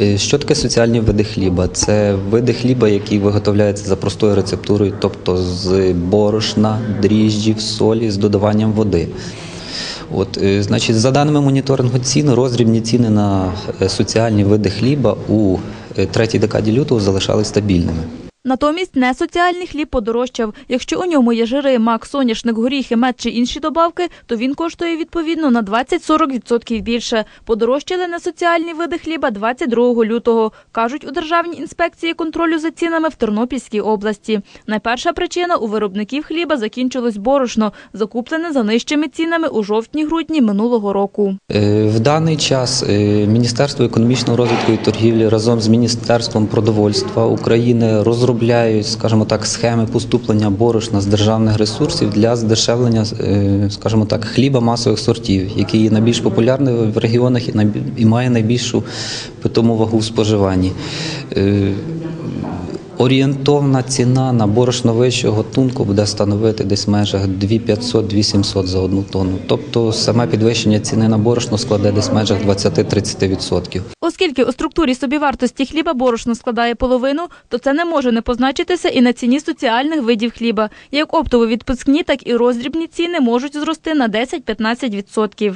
Е, Що таке соціальні види хліба? Це види хліба, які виготовляються за простою рецептурою, тобто з борошна, дріжджів, солі з додаванням води. От, е, значить, за даними моніторингу цін, розрібні ціни на е, соціальні види хліба у третій декаді лютого залишались стабільними. Натомість несоціальний хліб подорожчав. Якщо у ньому є жири, мак, соняшник, горіхи, мед чи інші добавки, то він коштує відповідно на 20-40% більше. Подорожчали несоціальні види хліба 22 лютого, кажуть у Державній інспекції контролю за цінами в Тернопільській області. Найперша причина у виробників хліба закінчилось борошно, закуплене за нижчими цінами у жовтні-грудні минулого року. Е, В даний час е, Міністерство економічного розвитку і торгівлі разом з Міністерством продовольства України розробляють, скажімо так, схеми поступлення борошна з державних ресурсів для здешевлення, е, скажімо так, хліба масових сортів, який є найбільш популярним в регіонах і має найбільшу питому вагу в споживанні. Орієнтовна ціна на борошно вищого гатунку буде становити десь в межах 2500-2700 за одну тонну. Тобто саме підвищення ціни на борошно складе десь в межах 20-30%. Оскільки у структурі собівартості хліба борошно складає половину, то це не може не позначитися і на ціні соціальних видів хліба. Як оптові відпускні, так і роздрібні ціни можуть зрости на 10-15%.